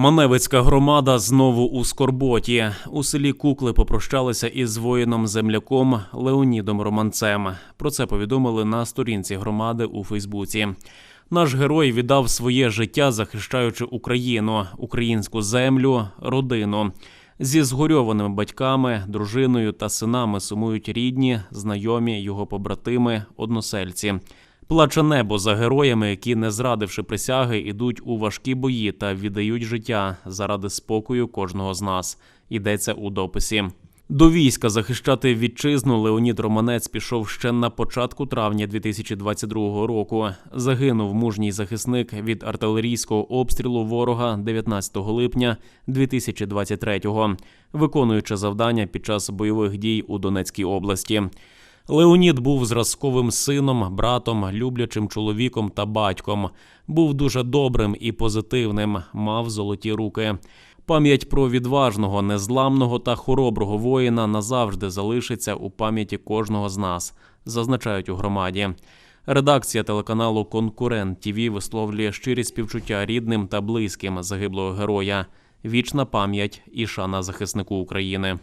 Маневицька громада знову у скорботі. У селі Кукли попрощалися із воїном-земляком Леонідом Романцем. Про це повідомили на сторінці громади у Фейсбуці. Наш герой віддав своє життя, захищаючи Україну, українську землю, родину. Зі згорьованими батьками, дружиною та синами сумують рідні, знайомі, його побратими, односельці. Плаче небо за героями, які, не зрадивши присяги, ідуть у важкі бої та віддають життя заради спокою кожного з нас. Йдеться у дописі. До війська захищати вітчизну Леонід Романець пішов ще на початку травня 2022 року. Загинув мужній захисник від артилерійського обстрілу ворога 19 липня 2023-го, виконуючи завдання під час бойових дій у Донецькій області. Леонід був зразковим сином, братом, люблячим чоловіком та батьком. Був дуже добрим і позитивним, мав золоті руки. Пам'ять про відважного, незламного та хороброго воїна назавжди залишиться у пам'яті кожного з нас, зазначають у громаді. Редакція телеканалу Конкурент ТІВІ висловлює щирі співчуття рідним та близьким загиблого героя. Вічна пам'ять і шана захиснику України.